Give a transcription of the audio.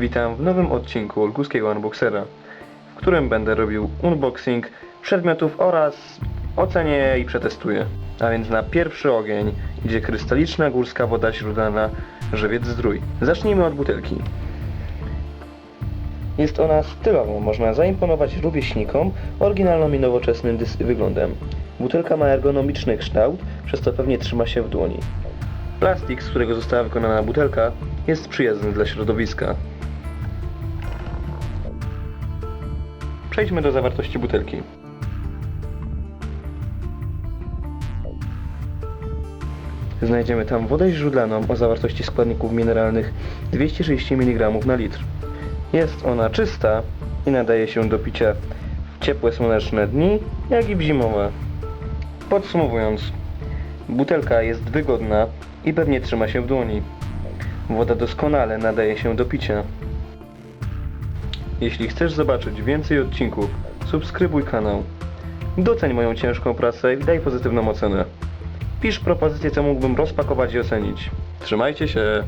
Witam w nowym odcinku Olguskiego Unboxera, w którym będę robił unboxing przedmiotów oraz ocenię i przetestuję. A więc na pierwszy ogień idzie krystaliczna górska woda źródlana Żywiec Zdrój. Zacznijmy od butelki. Jest ona stylową, można zaimponować rówieśnikom oryginalnym i nowoczesnym wyglądem. Butelka ma ergonomiczny kształt, przez co pewnie trzyma się w dłoni. Plastik, z którego została wykonana butelka, jest przyjazny dla środowiska. Przejdźmy do zawartości butelki. Znajdziemy tam wodę źródlaną o zawartości składników mineralnych 230 mg na litr. Jest ona czysta i nadaje się do picia w ciepłe słoneczne dni, jak i w zimowe. Podsumowując, butelka jest wygodna i pewnie trzyma się w dłoni. Woda doskonale nadaje się do picia. Jeśli chcesz zobaczyć więcej odcinków, subskrybuj kanał. Doceń moją ciężką pracę i daj pozytywną ocenę. Pisz propozycje, co mógłbym rozpakować i ocenić. Trzymajcie się!